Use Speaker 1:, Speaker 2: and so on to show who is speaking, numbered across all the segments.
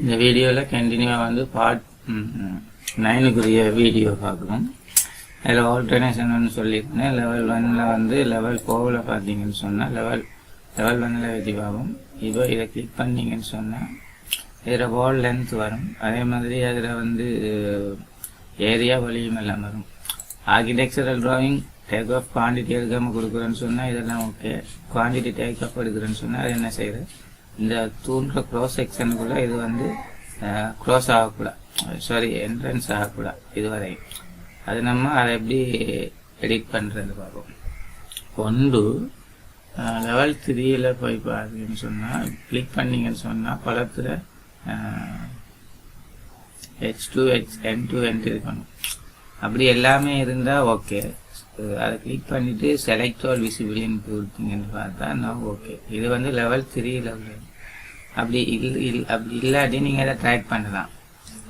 Speaker 1: இந்த வீடியோவில் கண்டினியூவாக வந்து பார்ட் நைனுக்குரிய வீடியோ பார்க்குறோம் அதில் ஆல்டர்னேஷன் சொல்லியிருந்தேன். லெவல் ஒன்னில் வந்து லெவல் கோவில் பார்த்தீங்கன்னு சொன்னால் லெவல் லெவல் ஒன்னில் வெற்றி இப்போ இதை கிளிக் பண்ணீங்கன்னு சொன்னால் இதில் வால் லென்த் வரும். அதே மாதிரி அதில் வந்து ஏரியா வழியும் எல்லாம் வரும். Architectural drawing take off quantity எடுக்காமல் கொடுக்குறேன்னு சொன்னால் இதெல்லாம் ஓகே குவான்டிட்டி டேக் ஆஃப் எடுக்கிறேன்னு சொன்னால் அது என்ன செய்யுது? இந்த தூண்ற க்ரோஸ் செக்ஷனுக்குள்ள இது வந்து க்ளோஸ் ஆகக்கூடாது சாரி என்ட்ரன்ஸ் ஆகக்கூடாது இதுவரை அது நம்ம அதை எப்படி எடிட் பண்ணுறது பார்ப்போம். ஒன்று லெவல் த்ரீயில் போய் பார்த்தீங்கன்னு சொன்னால் கிளிக் பண்ணீங்கன்னு சொன்னால் குளத்தில் H to H N to N இருக்கணும். அப்படி எல்லாமே இருந்தால் ஓகே அதை கிளிக் பண்ணிவிட்டு செலக்ட் ஆல் விசிபிலின்னு கொடுத்தீங்கன்னு பார்த்தா நான் ஓகே இது வந்து லெவல் த்ரீ லெவல் அப்படி இல் இல் அப்படி இல்லாட்டி நீங்கள் அதை ட்ராக் பண்ணலாம்.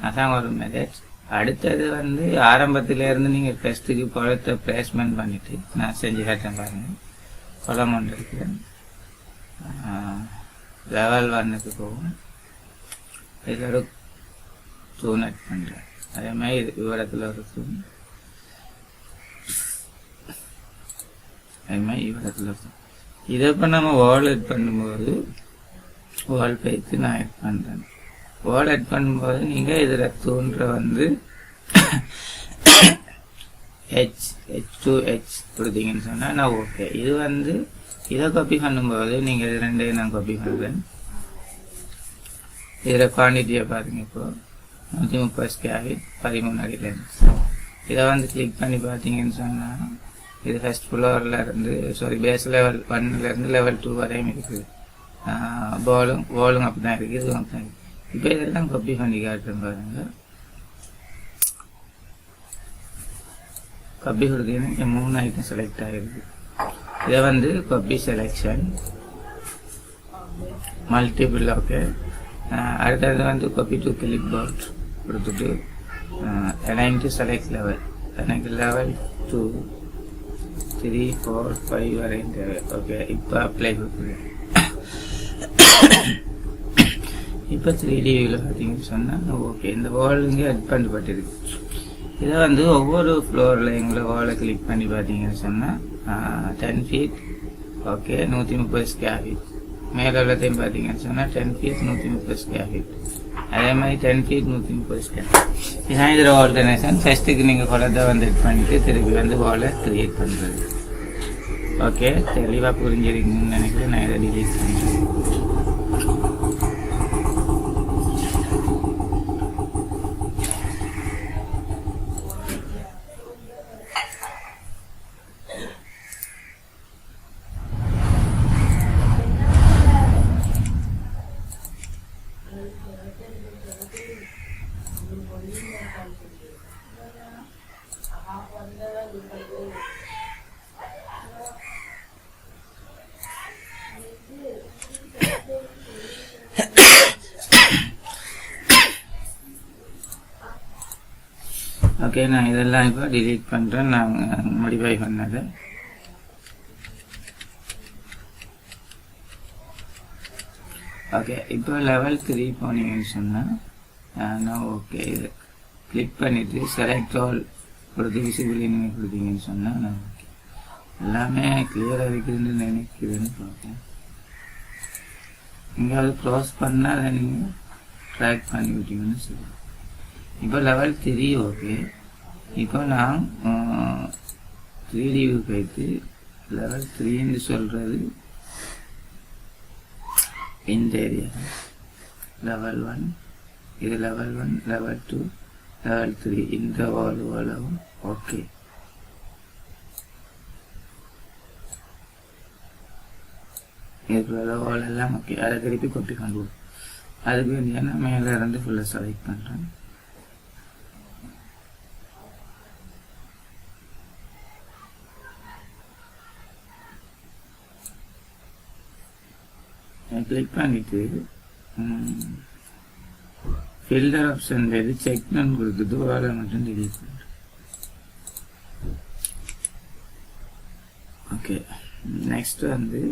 Speaker 1: அதான் ஒரு மெத்தட் அடுத்தது வந்து ஆரம்பத்திலேருந்து நீங்கள் ஃபஸ்ட்டுக்கு குளத்தை பிளேஸ்மெண்ட் பண்ணிவிட்டு நான் செஞ்சு காட்டேன் பாருங்கள் குளம் ஒன்று லெவல் ஒன்னுக்கு போகும் இதோட தூண் ஆட் பண்ணுறேன் அதே மாதிரி இது விவரத்தில் ஒரு தூண் அதே மாதிரி விவரத்தில் ஒரு தூண் இதை இப்போ நம்ம வால் பண்ணும்போது வால் பேத்து நான் ஆட் பண்ணுறேன் வால் ஆட் பண்ணும்போது நீங்கள் இதில் தோன்ற வந்து ஹெச் ஹெச் டூ ஹெச் கொடுத்தீங்கன்னு சொன்னால் நான் ஓகே இது வந்து இதை காப்பி பண்ணும்போது நீங்கள் இது ரெண்டையும் நான் காப்பி பண்ணுறேன் இதில் குவான்டிட்டியை பாருங்க இப்போ. நூற்றி முப்பது ஸ்கேவி பதிமூணு அடி லென்ஸ் இதை வந்து கிளிக் பண்ணி பார்த்தீங்கன்னு சொன்னால் இது ஃபஸ்ட் ஃப்ளோரில் இருந்து சாரி பேஸ் லெவல் ஒன்லேருந்து லெவல் டூ வரையும் இருக்குது. பாலும் போலும் அப்படி தான் இருக்குது இதுவும் அப்படி தான் இருக்குது. இப்போ இதெல்லாம் கப்பி பண்ணி காட்டுறேன் பாருங்கள் கப்பி கொடுத்தீங்கன்னா மூணு ஐட்டம் செலக்ட் ஆகிருக்கு இதை வந்து கப்பி செலெக்ஷன் மல்டிபிள் ஓகே அடுத்தது வந்து கப்பி டு கிளிப் போர்ட் கொடுத்துட்டு அலைன் டு செலக்ட் லெவல் எனக்கு level two three four five வரையும் தேவை ஓகே இப்போ அப்ளை கொடுக்குறேன் இப்போ த்ரீ டி வியூவில் பார்த்தீங்கன்னு சொன்னால் ஓகே இந்த வால் இங்கே அட் பண்ணப்பட்டிருக்கு. இதை வந்து ஒவ்வொரு ஃப்ளோரில் எங்களை வாலை கிளிக் பண்ணி பார்த்தீங்கன்னு சொன்னால் டென் ஃபீட் ஓகே நூற்றி முப்பது ஸ்கேர் ஃபீட் மேலே உள்ளதையும் பார்த்தீங்கன்னு சொன்னால் டென் ஃபீட் நூற்றி முப்பது ஸ்கேர் ஃபீட் அதே மாதிரி டென் ஃபீட் நூற்றி முப்பது ஸ்கேன் இதான் இதில் ஃபஸ்ட்டுக்கு நீங்கள் குழந்தை வந்து இது பண்ணிட்டு திருப்பி வந்து வாலை க்ரியேட் பண்ணுறது ஓகே தெளிவாக புரிஞ்சிருக்கீங்கன்னு நினைக்கிறேன். நான் இதை டிலீட் பண்ணுறேன் ஓகே நான் இதெல்லாம் இப்போ டிலீட் பண்ணுறேன் நான் மோடிஃபை பண்ணது. ஓகே இப்போ லெவல் த்ரீ போனீங்கன்னு சொன்னால் நான் ஓகே இது கிளிக் பண்ணிவிட்டு செலக்ட் ஆல் கொடுத்து விசிபிள் கொடுத்தீங்கன்னு சொன்னால் நான் ஓகே எல்லாமே கிளியராக இருக்குதுன்னு நினைக்கிறேன்னு பார்த்தேன். எங்கேயாவது க்ளோஸ் பண்ணால் அதை நீங்கள் ட்ராக் பண்ணி விட்டீங்கன்னு சொல்லுங்கள் இப்போ லெவல் த்ரீ ஓகே இப்போ நான் த்ரீ டிவி போயிட்டு லெவல் த்ரீன்னு சொல்கிறது இந்த ஏரியா லெவல் ஒன் இது level one level two level three இந்த வால் வாலவும் ஓகே இருக்கிற வால் எல்லாம் ஓகே அதை திருப்பி கொட்டி கொண்டு அதுக்கு நான் மேலே இருந்து ஃபுல்லாக செலக்ட் பண்ணுறேன் கிளிக் பண்ணிட்டு ஃபில்டர் ஆப்ஷன் எது செக் பண்ணு கொடுக்குது அதை மட்டும் டெலீட் பண்ணுறேன் ஓகே நெக்ஸ்ட் வந்து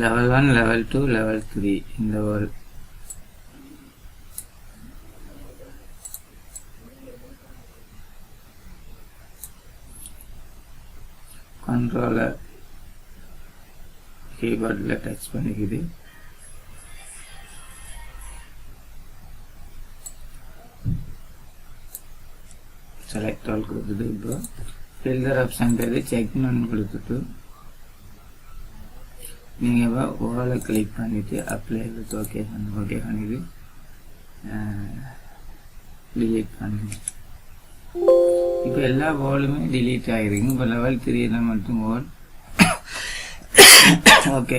Speaker 1: level one level two level three இந்த ஒரு கண்ட்ரோலர் கீபோர்டில் டச் பண்ணிக்குது. செலக்ட் ஆல் கொடுத்துட்டு இப்போ. ஃபில்டர் ஆப்ஷன்றது செக்னு கொடுத்துட்டு. நீங்கள் இப்போ ஓலை கிளிக் பண்ணிவிட்டு அப்ளை கொடுத்து ஓகே பண்ணி. ஓகே பண்ணிவிட்டு டிலீட் பண்ணுங்க இப்போ எல்லா போலுமே டிலீட் ஆகிருக்கு இப்போ லெவல் த்ரீல மட்டும் போல் ஓகே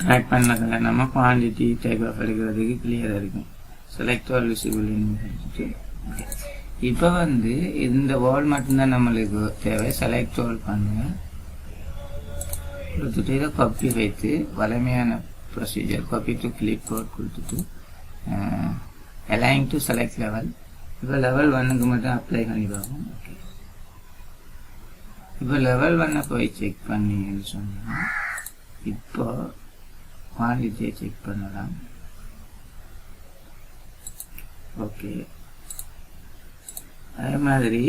Speaker 1: ட்ராக் பண்ணதில் நம்ம குவான்டிட்டி டைப் ஆஃப் எடுக்கிறதுக்கு கிளியராக இருக்கும். செலக்ட் ஆல் விசிபிள் ஓகே இப்போ வந்து இந்த வால் மட்டும்தான் நம்மளுக்கு தேவை. செலக்ட் ஆல் பண்ணுங்க கொடுத்துட்டு இதை காப்பி வைத்து வலிமையான procedure copy to clipboard கொடுத்துட்டு அலைங் டு செலக்ட் லெவல் இப்போ லெவல் ஒன்னுக்கு மட்டும் அப்ளை பண்ணி பார்ப்போம். ஓகே இப்போ லெவல் ஒன்னை போய் செக் பண்ணீங்கன்னு சொன்னால் இப்போ குவான்டிட்டியை செக் பண்ணலாம். ஓகே அதே மாதிரி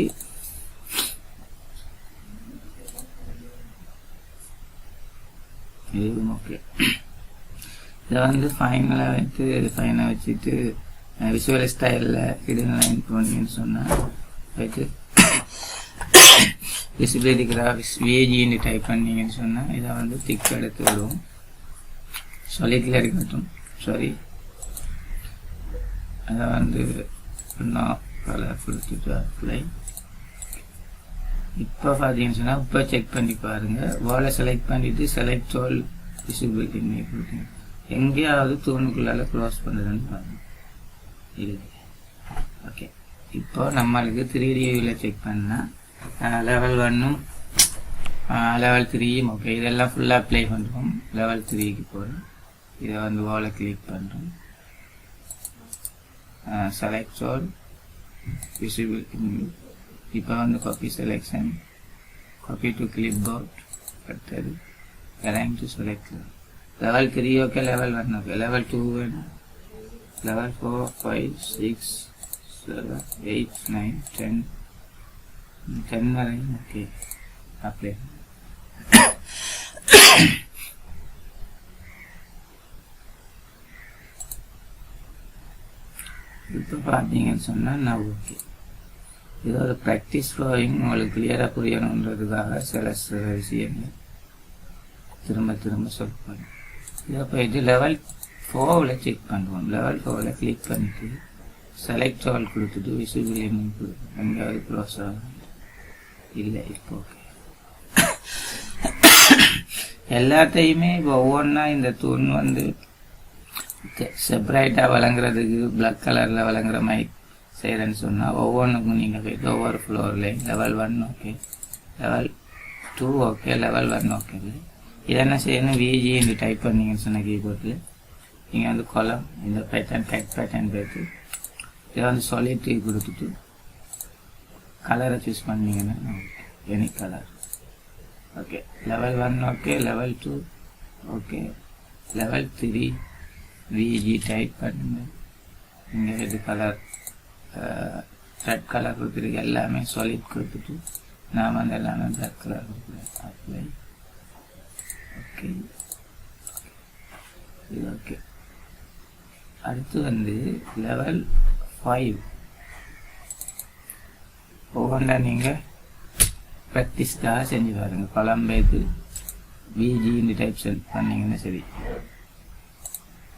Speaker 1: இதுவும் ஓகே இதை வந்து ஃபைனலாக வைத்து ஃபைனை வச்சுட்டு விஷுவல் ஸ்டைலில் இடுங்கலைன் போனீங்கன்னு சொன்னால் போயிட்டு விசிபிலிட்டி கிராஃபிக்ஸ் விஏஜின்னு டைப் பண்ணீங்கன்னு சொன்னால் இதை வந்து திக் எடுத்து விடுவோம். சொல்லிட்டில் இருக்கட்டும். சாரி அதை வந்து நான் கலர் கொடுத்துட்டு அப்ளை இப்போ பார்த்தீங்கன்னு சொன்னால் இப்போ செக் பண்ணி பாருங்கள் வாலை செலக்ட் பண்ணிவிட்டு செலக்ட் ஆல் விசிபிலிட்டி கொடுத்தீங்க எங்கேயாவது தூணுக்குள்ளால க்ளோஸ் பண்ணுறதுன்னு பாருங்கள் இருக்கு ஓகே இப்போ நம்மளுக்கு த்ரீ டிவியில் செக் பண்ணால் லெவல் ஒன்னும் லெவல் த்ரீயும் ஓகே இதெல்லாம் ஃபுல்லாக அப்ளை பண்ணுறோம் லெவல் த்ரீக்கு போகிறோம் இதை வந்து ஓலை கிளிக் பண்ணுறோம் செலக்ட் ஆல் விசிபிள் இப்போ வந்து copy selection copy to clipboard அடுத்தது align to select level three okay level one okay level two வேணும். Level four five six seven eight nine ten ten வரையும் ஓகே அப்படியே இப்போ பார்த்தீங்கன்னு சொன்னால் நான் ஓகே இது ஒரு ப்ராக்டிஸ் ஃப்ளோயிங் உங்களுக்கு கிளியராக புரியணுன்றதுக்காக சில சில விஷயங்கள். திரும்ப திரும்ப சொல்லுவேன் இதை போயிட்டு லெவல் ஃபோவில் செக் பண்ணுவோம் லெவல் ஃபோவில் கிளிக் பண்ணிட்டு செலக்ட் ஆல் கொடுத்துட்டு விசிபிள் எங்கேயாவது க்ளோஸ் ஆகும் இல்லை இப்போ ஓகே எல்லாத்தையுமே இப்போ ஒவ்வொன்றா இந்த தூண் வந்து செப்பரேட்டாக வழங்குறதுக்கு பிளாக் கலரில் வழங்குற மாதிரி செய்கிறேன்னு சொன்னால் ஒவ்வொன்றுக்கும் நீங்கள் போயிட்டு ஒவ்வொரு ஃப்ளோர்லேயும் level one okay level two okay level one okay இதை என்ன செய்யணும்? விஜின்னு டைப் பண்ணீங்கன்னு சொன்ன கீபோர்டில் நீங்கள் வந்து கொலம் இந்த பேட்டர்ன் டெக் பேட்டர்ன் போயிட்டு இதை வந்து சொல்லிட்டு கொடுத்துட்டு கலரை சூஸ் பண்ணிங்கன்னா any colour okay level one okay level two okay level three VG type பண்ணுங்க. இங்கே இது கலர் ரெட் கலர் கொடுத்துருக்கு. எல்லாமே சாலிட் கொடுத்துட்டு நான் வந்து எல்லாமே பிளாக் கலர் கொடுக்குறேன் அப்ளை ஓகே இது ஓகே அடுத்து வந்து லெவல் ஃபைவ் ஒவ்வொன்றா நீங்கள் ப்ராக்டிஸ்க்காக செஞ்சு பாருங்கள் பழம்பேக்கு விஜி இந்த டைப் செல் பண்ணிங்கன்னா சரி.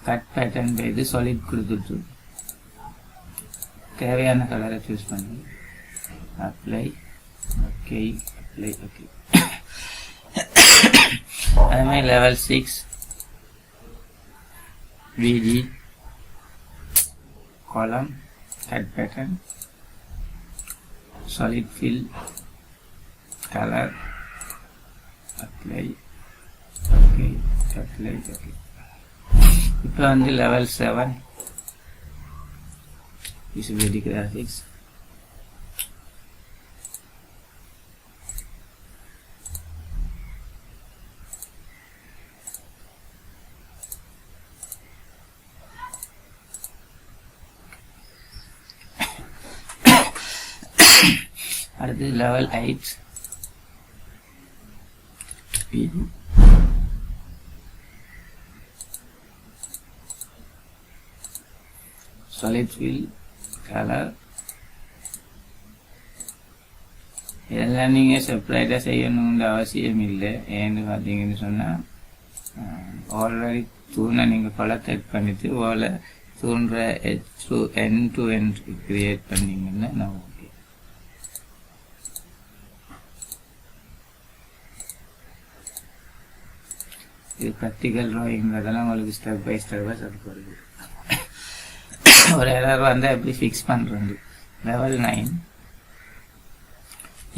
Speaker 1: கட் பேட்டர்ன் பேத்து சாலிட் கொடுத்துட்டு தேவையான கலரை சூஸ் பண்ணி அப்ளை ஓகே அப்ளை ஓகே அதே மாதிரி level six VG column head pattern solid fill color apply okay apply okay இப்போ வந்து லெவல் செவன் விசிபிலிட்டி கிராஃபிக்ஸ் அடுத்து level eight solid fill color. இதெல்லாம் நீங்கள் செப்பரேட்டாக செய்யணுங்கிற அவசியம் இல்லை. ஏன்னு பார்த்தீங்கன்னு சொன்னால் ஆல்ரெடி தூணை நீங்கள் கொலக்ட் பண்ணிவிட்டு ஓலை தூண்டுற H to N to N create பண்ணீங்கன்னா நான் ஓகே இது ப்ராக்டிக்கல் ட்ராயிங்கிறதெல்லாம் உங்களுக்கு ஸ்டெப் பை ஸ்டெப்பாக சொல்லி போகிறது ஒரு எரர் வந்தால் எப்படி ஃபிக்ஸ் பண்ணுறது level nine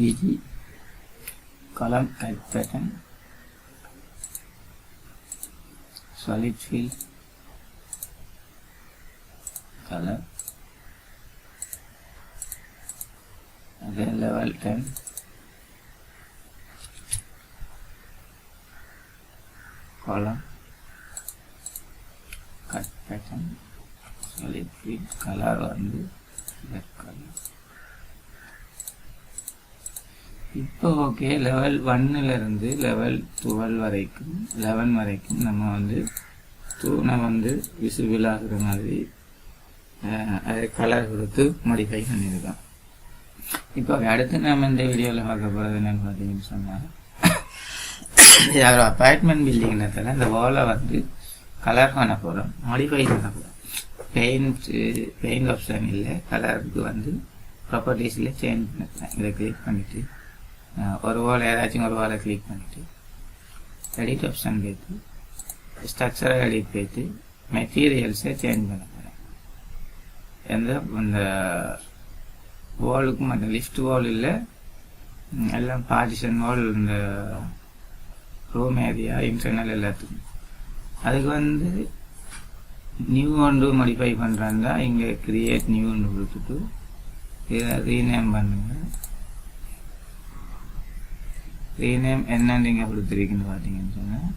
Speaker 1: VG column type pattern. Solid fill color. Again level 10 column. Cut pattern. Solid fill color வந்து red color. இப்போ ஓகே லெவல் இருந்து லெவல் டுவெல் வரைக்கும் லெவன் வரைக்கும் நம்ம வந்து தூணை வந்து விசிபிள் ஆகுற மாதிரி அது கலர் கொடுத்து மாடிஃபை பண்ணியிருக்கோம். இப்போ அடுத்து நம்ம இந்த வீடியோவில் பார்க்க போகிறது என்னென்னு பார்த்தீங்கன்னு சொன்னால் இது ஒரு அப்பார்ட்மெண்ட் பில்டிங்கிறதுல இந்த வாலை வந்து கலர் பண்ண போகிறோம் மாடிஃபை பண்ண போகிறோம் பெயிண்ட் பெயிண்ட் ஆப்ஷன் இல்லை. கலருக்கு வந்து ப்ராப்பர்ட்டிஸில் சேஞ்ச் பண்ணிட்டேன் இதை கிளிக் பண்ணிவிட்டு ஒரு வால் ஏதாச்சும் ஒரு வாலை கிளிக் பண்ணிவிட்டு எடிட் ஆப்ஷன் போய்த்து ஸ்ட்ரக்சரை எடிட் போய்த்து மெட்டீரியல்ஸை சேஞ்ச் பண்ண போகிறேன் எந்த இந்த வாலுக்கும் அந்த லிஃப்ட் வால் இல்லை எல்லாம் பார்ட்டிஷன் வால் இந்த ரோம் ஏரியா இன்டர்னல் எல்லாத்துக்கும். அதுக்கு வந்து நியூ ஒன்று மாடிஃபை பண்ணுறாங்க இங்கே கிரியேட் ஒன்று கொடுத்துட்டு இதை ரீநேம் பண்ணுங்கள் ரீநேம் என்ன நீங்கள் கொடுத்துருக்குன்னு பார்த்தீங்கன்னு சொன்னால்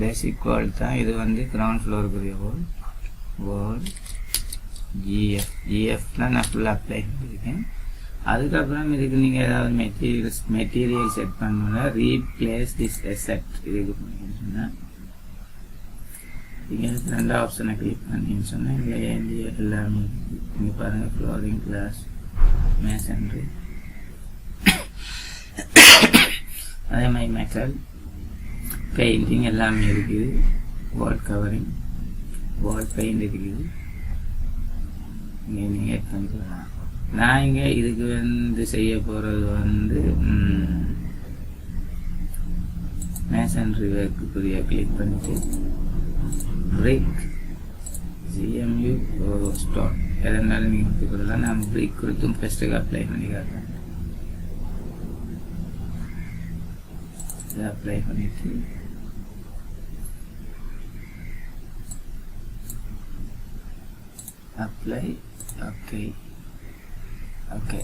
Speaker 1: பேசிக் வேர்ல்டு தான். இது வந்து கிரவுண்ட் ஃப்ளோருக்குரிய வால் வால் ஜிஎஃப் ஜிஎஃப் தான் நான் ஃபுல்லாக அப்ளை பண்ணியிருக்கேன். அதுக்கப்புறம் இதுக்கு நீங்கள் ஏதாவது மெட்டீரியல்ஸ் மெட்டீரியல் செட் பண்ணணும்னா ரீப்ளேஸ் திஸ் எசெட் இதுக்கு பண்ணீங்கன்னு இங்கே நீங்கள் ரெண்டு ஆப்ஷனை கிளிக் பண்ணின்னு சொன்னால் இங்கே இந்தியா எல்லாமே இங்கே பாருங்கள் ஃப்ளோரிங் கிளாஸ் மேசன்ரி அதே மாதிரி மெட்டல் பெயிண்டிங் எல்லாமே இருக்குது. வால் கவரிங் வால் பெயிண்ட் இருக்குது. இங்கே நீங்கள் எட் பண்ணிக்கலாம். நான் இங்கே இதுக்கு வந்து செய்ய போகிறது வந்து மேசன்ரி ஒர்க்குரிய கிளிக் பண்ணிட்டு பிரேக் ஜிஎம்யூ ஸ்டாக் எதனாலும் நீங்கள் கொடுத்தா நான் பிரேக் கொடுத்தும் ஃபஸ்ட்டுக்கு அப்ளை பண்ணி காட்டுறேன். அப்ளை பண்ணிட்டு apply okay okay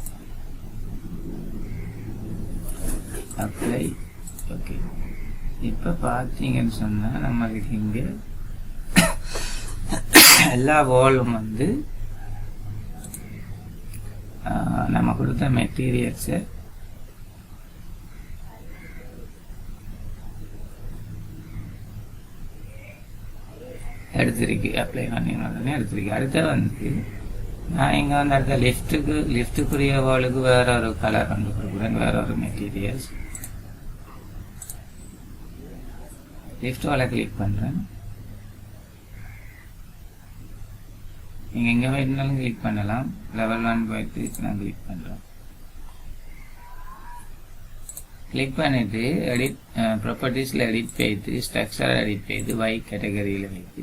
Speaker 1: apply okay இப்போ பார்த்தீங்கன்னு சொன்னால் நம்மளுக்கு இங்கே எல்லா வாலும் வந்து நம்ம கொடுத்த மெட்டீரியல்ஸை எடுத்திருக்கு. அப்ளை பண்ணி உடனே எடுத்திருக்கு. அடுத்த வந்து நான் இங்கே வந்து அடுத்த லிஃப்ட்டுக்கு லிஃப்ட்டுக்குரிய வாளுக்கு வேற ஒரு கலர் கொண்டு கொடுக்குறேன். வேற ஒரு மெட்டீரியல்ஸ் லிஃப்ட் வாழை கிளிக் பண்ணுறேன் நீங்கள் எங்கே வேணுனாலும் கிளிக் பண்ணலாம். லெவல் ஒன் போயிட்டு நான் கிளிக் பண்ணுறேன் கிளிக் பண்ணிவிட்டு எடிட் ப்ராப்பர்ட்டிஸில் எடிட் போயிட்டு ஸ்ட்ரக்சர் எடிட் போயிட்டு வை கேட்டகரியில் வைத்து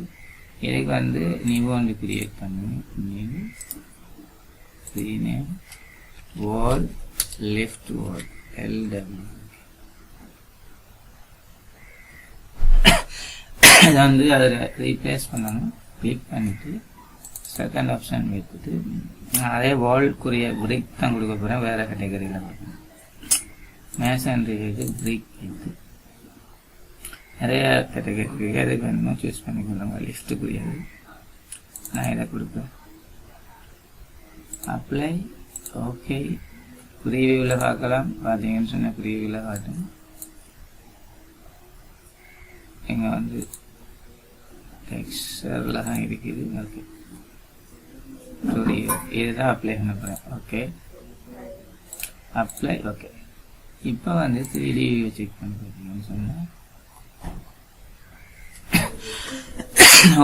Speaker 1: இதுக்கு வந்து நியூ ஒன்று கிரியேட் பண்ணு new rename wall left wall LW இதை வந்து அதில் ரீப்ளேஸ் பண்ணணும். கிளிக் பண்ணிவிட்டு செகண்ட் ஆப்ஷன் வைத்துட்டு அதே வால்க்குரிய பிரிக் தான் கொடுக்க போகிறேன் வேறு கேட்டகரியில் கொடுக்கணும். இது பிரிக் வைத்து நிறைய கேட்டகரி எது வேணுமோ சூஸ் பண்ணிக்கொள்ளுங்க லிஸ்ட்டுக்குரியது நான் இதை கொடுப்பேன். அப்ளை ஓகே ப்ரீவியூவில் பார்க்கலாம். பார்த்தீங்கன்னு சொன்ன ப்ரீவியூவில் காட்டும். இங்கே வந்து டெக்ஸ்டரில் தான் இருக்குது. ஓகே ப்ரீவியூ இதுதான் அப்ளை பண்ண போகிறேன் ஓகே அப்ளை ஓகே இப்போ வந்து த்ரீ டி செக் பண்ணி பார்த்தீங்கன்னு சொன்னால்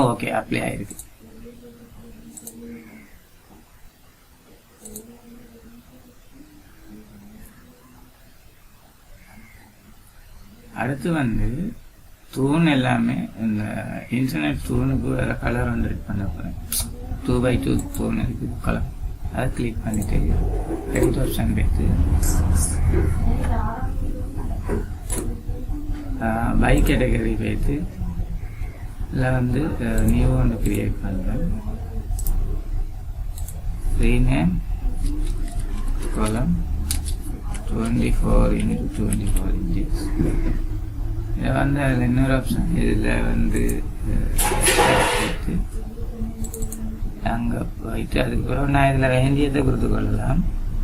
Speaker 1: ஓகே அப்ளை ஆயிருக்கு. அடுத்து வந்து தூண் எல்லாமே இந்த இன்டர்நெட் தூணுக்கு வேற கலர் வந்து எடிட் பண்ண போகிறேன் டூ பை டூ தூண் இருக்கு கலர் அதை கிளிக் பண்ணிட்டு ரெண்டு ஆப்ஷன் பேத்து. பை கேட்டகரி போயிட்டு இதில் வந்து நியூ ஒன்று கிரியேட் பண்ணுறேன் rename column twenty four into twenty four inches இதை வந்து அதில் இன்னொரு ஆப்ஷன் இதில் வந்து அங்கே போயிட்டு அதுக்கப்புறம் நான் இதில் வேண்டியதை கொடுத்து கொள்ளலாம்.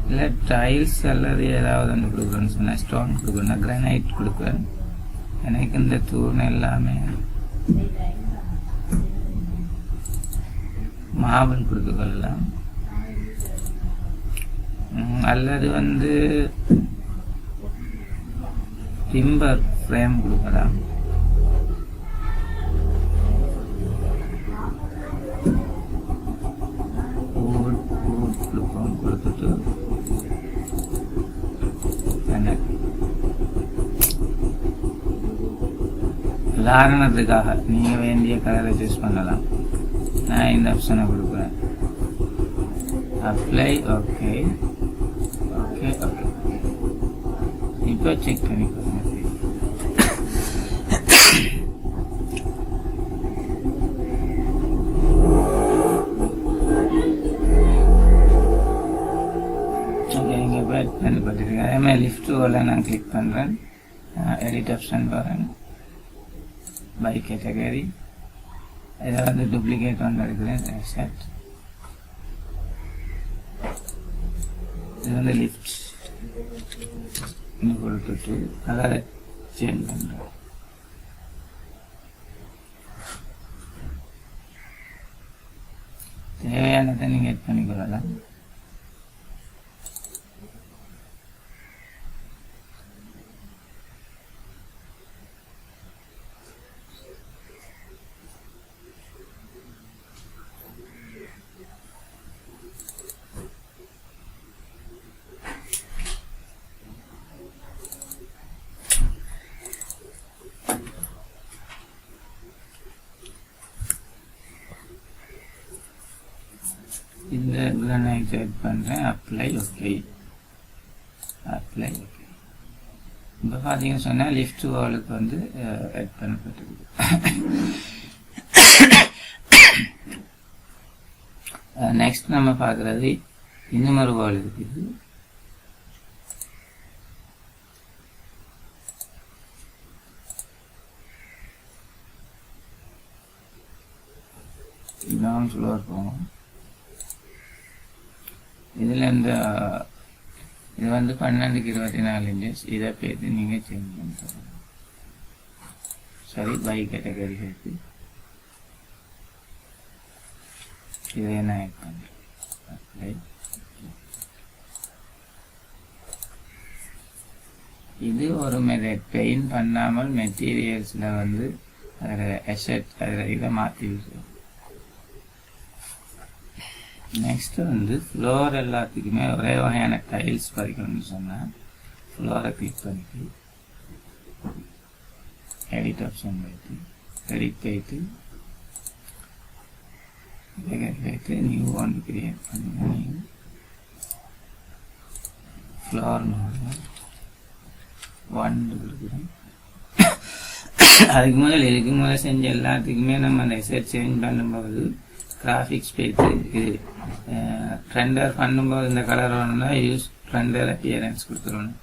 Speaker 1: இல்லை டைல்ஸ் அல்லது ஏதாவது ஒன்று கொடுக்குறேன்னு சொன்னால் ஸ்டோன் கொடுக்குறேன்னா கிரானைட் கொடுக்குறேன் எனக்கு இந்த தூண் எல்லாமே மாவன் கொடுத்து கொள்ளலாம் அல்லது வந்து டிம்பர் ஃப்ரேம் கொடுக்கலாம் கொடுத்துட்டு உதாரணத்துக்காக நீங்கள் வேண்டிய கலரை சூஸ் பண்ணலாம். நான் இந்த ஆப்ஷனை கொடுக்குறேன் அப்ளை ஓகே ஓகே ஓகே இப்போ செக் பண்ணி பாருங்க ஓகே இங்கே பேட் பண்ணி பார்த்துருக்கேன் அதே மாதிரி லிஃப்ட் ஓல நான் கிளிக் பண்ணுறேன் எடிட் ஆப்ஷன் வரேன் பை கேட்டகரி இதை வந்து டூப்ளிகேட் வந்து எடுக்கிறேன் செட் இது வந்து லிஃப்ட் கொடுத்துட்டு கலரை சேஞ்ச் பண்ணுறேன் தேவையானதை நீங்கள் எட் பண்ணிக்கொள்ளலாம். நான் எக்ஸைட் பண்ணுறேன் அப்ளை ஓகே அப்ளை ஓகே இப்போ பார்த்தீங்கன்னு சொன்னால் லிஃப்ட் வாலுக்கு வந்து ஆட் பண்ணப்பட்டிருக்கு. நெக்ஸ்ட் நம்ம பார்க்குறது இன்னும் ஒரு வால் இருக்குது கிரவுண்ட் ஃப்ளோர் இதில் இந்த இது வந்து பன்னெண்டுக்கு இருபத்தி நாலு இன்ச்சஸ் இதை பேர்த்து நீங்கள் சேஞ்ச் பண்ணிக்கலாம் சரி பை கேட்டகரி சேர்த்து. இதை நான் ஆட் பண்ணுறேன் இது ஒரு மெத்தட் பெயிண்ட் பண்ணாமல் மெட்டீரியல்ஸில் வந்து அதில் எஷட் அதில் இதை மாற்றி விடுறோம் நெக்ஸ்ட் வந்து ஃப்ளோர் எல்லாத்துக்குமே ஒரே வகையான டைல்ஸ் பறிக்கணும்னு சொன்னால் ஃப்ளோரை கிளிக் பண்ணிட்டு எடிட் ஆப்ஷன் போயிட்டு எடிட் போயிட்டு போயிட்டு நியூ ஒன் கிரியேட் பண்ணுங்க நியூ ஃப்ளோர் ஒன் கொடுக்குறேன். அதுக்கு முதல் இதுக்கு முதல் செஞ்ச எல்லாத்துக்குமே நம்ம அந்த எசட் சேஞ்ச் பண்ணும்போது கிராஃபிக்ஸ் பேஜ் இருக்குது ட்ரெண்டர் பண்ணும்போது இந்த கலர் வேணும்னா யூஸ் ட்ரெண்டர் அப்பியரன்ஸ் கொடுத்துருணும்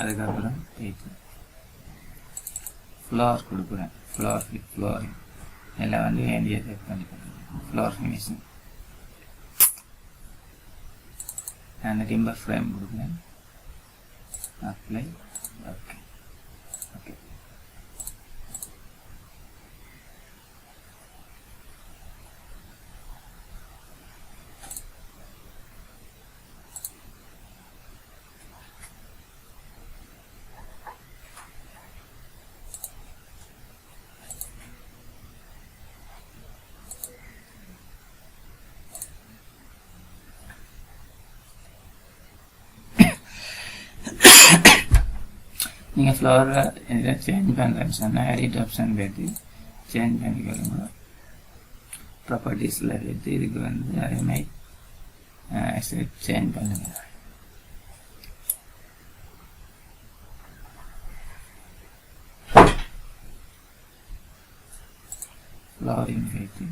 Speaker 1: அதுக்கப்புறம் போயிட்டு ஃப்ளோர் கொடுக்குறேன். ஃப்ளோர் ஃப்ளோர் எல்லாம் வந்து வேண்டிய செக் பண்ணிக்கிறேன் ஃப்ளோர் ஃபினிஷிங் அந்த டிம்பர் ஃப்ரேம் கொடுக்குறேன். அப்ளை ஓகே நீங்கள் ஃப்ளோரில் இதை சேஞ்ச் பண்ணுறேன்னு சொன்னால் எடிட் ஆப்ஷன் போய்ட்டு சேஞ்ச் பண்ணிக்கொள்ளுங்க ப்ராப்பர்ட்டிஸில் போய்ட்டு இதுக்கு வந்து அதேமாதிரி சேஞ்ச் பண்ணுங்கள் ஃப்ளவரிங் போய்ட்டு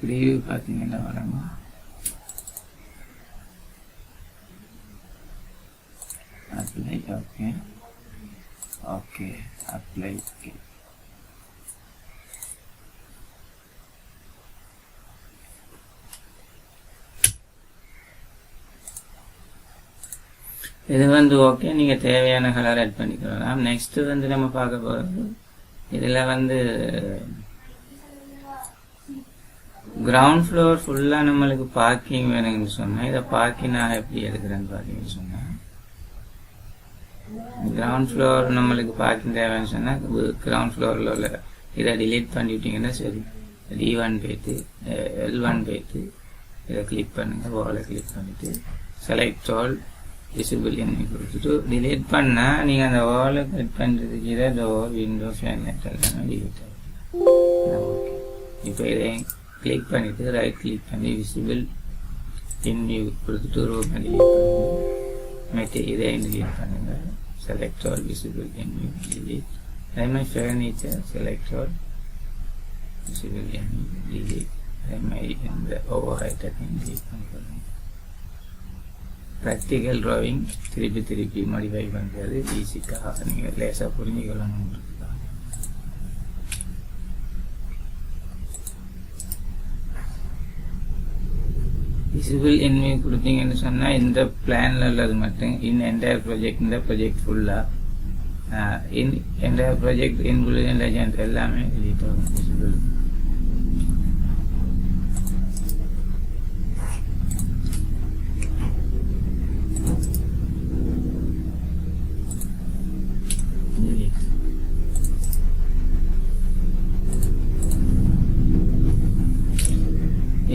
Speaker 1: நீங்கள் பார்த்தீங்கன்னா வரணும். Apply okay okay apply okay இது வந்து ஓகே நீங்கள் தேவையான கலர் ஆட் பண்ணிக்கலாம். நெக்ஸ்ட்டு வந்து நம்ம பார்க்க போகிறது இதில் வந்து கிரவுண்ட் ஃப்ளோர் ஃபுல்லாக நம்மளுக்கு பார்க்கிங் வேணும்னு சொன்னால் இதை பார்க்கிங் நான் எப்படி எடுக்கிறேன்னு பார்த்தீங்கன்னு சொன்னேன் கிரவுண்ட் ஃப்ளோர் நம்மளுக்கு பார்க்கிங் தேவைன்னு சொன்னால் கிரவுண்ட் ஃப்ளோரில் உள்ள இதை டிலீட் பண்ணிவிட்டீங்கன்னா சரி. டி ஒன் போய்த்து எல் ஒன் போய்த்து இதை கிளிக் பண்ணுங்கள் வாலை கிளிக் பண்ணிவிட்டு செலக்ட் ஆல் விசிபிள் கொடுத்துட்டு டிலீட் பண்ணால் நீங்கள் அந்த வாலை கிளிக் பண்ணுறதுக்கு இதை டோர் விண்டோ ஃபேன் எல்லாமே டிலீட் ஆகும் ஓகே இப்போ இதை கிளிக் பண்ணிவிட்டு ரைட் கிளிக் பண்ணி விசிபிள் இன் வியூ கொடுத்துட்டு ரூம் டிலீட் பண்ணுங்கள் மெட்டி இதை டிலீட் பண்ணுங்கள் select all visible in view அதே மாதிரி furniture select all visible in view அதே மாதிரி இந்த ஓவர் ஐட்டத்தையும் delete பண்ணுறது ப்ராக்டிக்கல் ட்ராயிங் திருப்பி திருப்பி மாடிஃபை பண்ணுறது ஈஸிக்காக நீங்கள் லேசாக புரிஞ்சுக்கொள்ளணும். விசிபிள் என்வி கொடுத்தீங்கன்னு சொன்னால் இந்த பிளானில் உள்ளது மட்டும். இன் என்டையர் ப்ராஜெக்ட் இந்த ப்ராஜெக்ட் ஃபுல்லாக in entire project including legend எல்லாமே விசிபிள்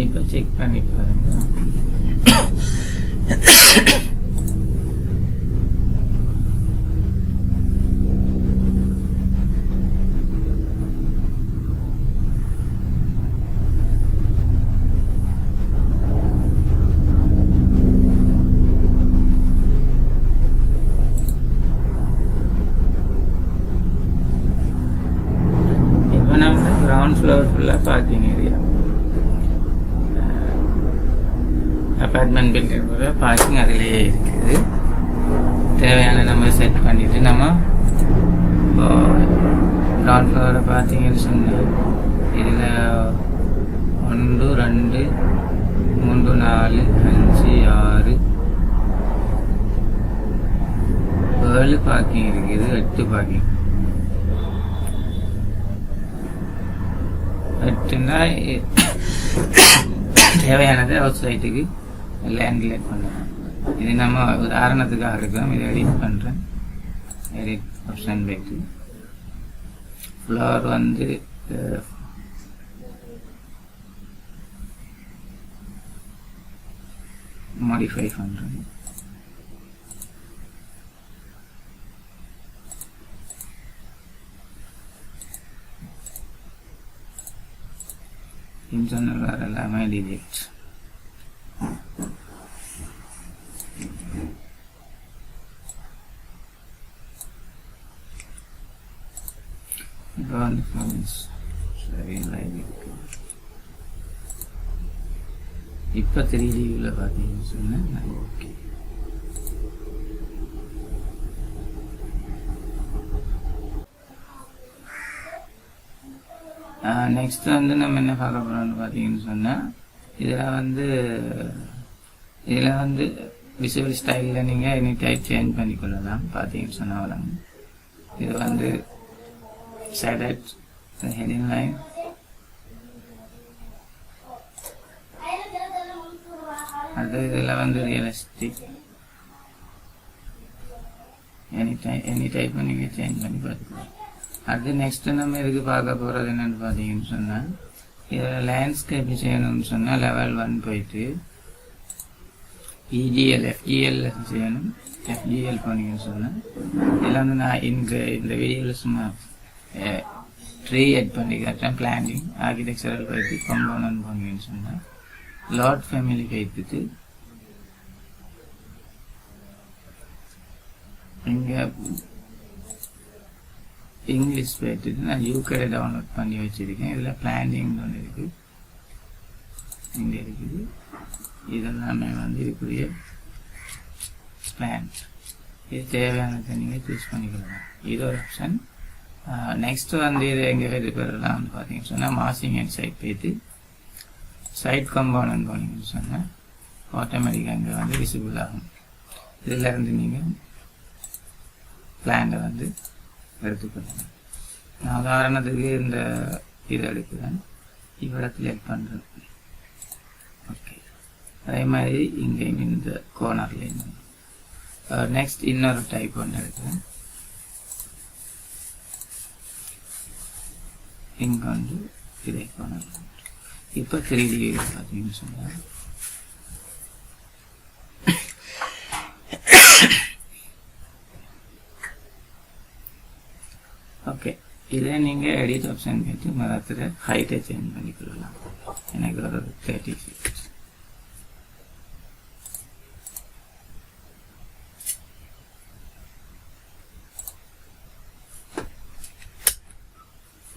Speaker 1: இப்போ செக் பண்ணி பாருங்க இப்போ நம்ம கிரவுண்ட் ஃப்ளோர் ஃபுல்லாக பார்க்கிங் ஏரியா அப்பார்ட்மெண்ட் பில்டிங் கூட பார்க்கிங் அதிலேயே இருக்குது தேவையான நம்ம செட் பண்ணிட்டு நம்ம கிரவுண்ட் ஃப்ளோரில் பார்த்தீங்கன்னு சொன்னால் இதில் ஒன்று ரெண்டு மூன்று நாலு அஞ்சு ஆறு ஏழு பார்க்கிங் இருக்குது எட்டு பார்க்கிங் எட்டுன்னா தேவையானது அவுட் சைட்டுக்கு லேண்ட்லேட் பண்ணுவோம். இது நம்ம உதாரணத்துக்காக இருக்கிறோம். இதை எடிட் பண்ணுறேன் எடிட் ஆப்ஷன் போயிட்டு ஃப்ளவர் வந்து மாடிஃபை பண்ணுறேன் இன்டர்னல் வேறு எல்லாமே டிலீட் இப்போ வந்து ஃப்ரெண்ட்ஸ் சரி லைவ் இருக்கு இப்போ த்ரீ டிவியில் பார்த்தீங்கன்னு சொன்னேன் ஓகே நெக்ஸ்ட் வந்து நம்ம என்ன பார்க்க போறோம்னு பார்த்தீங்கன்னு சொன்னால் இதில் வந்து இதில் வந்து விசுவல் ஸ்டைலில் நீங்கள் எனி டைப் சேஞ்ச் பண்ணிக்கொள்ளலாம். பார்த்தீங்கன்னு சொன்னால் வழங்கும் இது வந்து சேடட் ஹெடிங் லைன் அது இதில் வந்து realistic any type any type நீங்கள் சேஞ்ச் பண்ணி பார்த்துக்கலாம். அடுத்து நெக்ஸ்ட் நம்ம எதுக்கு பார்க்க போகிறது என்னென்னு பார்த்தீங்கன்னு சொன்னால் இதில் லேண்ட்ஸ்கேப் செய்யணும்னு சொன்னால் லெவல் ஒன் போயிட்டு இஜிஎல் எஃப்ஜிஎல் செய்யணும். எஃப்ஜிஎல் போனீங்கன்னு சொன்னால் இதில் வந்து நான் இந்த இந்த வீடியோவில் சும்மா ட்ரீ எட் பண்ணி காட்டுறேன் பிளானிங் ஆர்கிடெக்சரல் போயிட்டு கம்போனன்ட் போனீங்கன்னு சொன்னால் லார்ட் ஃபேமிலி வைத்துட்டு இங்கே இங்கிலீஷ் போயிட்டு நான் யூகேல டவுன்லோட் பண்ணி வச்சுருக்கேன். இதில் பிளானிங்னு ஒன்று இருக்குது இங்கே இருக்குது. இதெல்லாமே வந்து இதுக்குரிய பிளான் இது தேவையானதை நீங்கள் சூஸ் பண்ணிக்கலாம் இது ஒரு ஆப்ஷன் நெக்ஸ்ட் வந்து இது எங்கே இது பெறலாம்னு பார்த்தீங்கன்னு சொன்னால் மாசிங் அண்ட் சைட் போயிட்டு சைட் கம்பவுண்ட் போனீங்கன்னு சொன்னால் ஆட்டோமேட்டிக்காக இங்கே வந்து விசிபிள் ஆகும். இதிலேருந்து நீங்கள் பிளானை வந்து எடுத்துக்கிறேன் நான் உதாரணத்துக்கு இந்த இதை எடுக்கிறேன். இவ்விடத்தில் எட் பண்ணுறேன் ஓகே அதே மாதிரி இங்கேயும் இந்த கோனர்லேயும் நெக்ஸ்ட் இன்னொரு டைப் ஒன்று எடுக்கிறேன். இங்கே வந்து இதை கோனர் இப்போ த்ரீ டி பார்த்தீங்கன்னு சொன்னால் ஓகே இதை நீங்கள் எடிட் ஆப்ஷன் கேட்டு மதத்தில் ஹைட்டை சேஞ்ச் பண்ணி கொள்ளலாம். எனக்கு ஒரு தேர்ட்டி சிக்ஸ்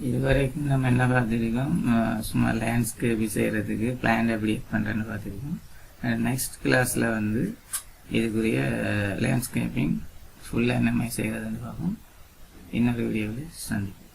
Speaker 1: இதுவரைக்கும் நம்ம என்ன பார்த்துருக்கோம்? சும்மா லேண்ட்ஸ்கேப் செய்கிறதுக்கு பிளான் எப்படி பண்ணுறேன்னு பார்த்துருக்கோம். நெக்ஸ்ட் கிளாஸில் வந்து இதுக்குரிய லேண்ட்ஸ்கேப்பிங் ஃபுல்லாக என்னமே செய்கிறதுன்னு பார்ப்போம். இன்னொரு வீடியோவில் சந்திப்போம்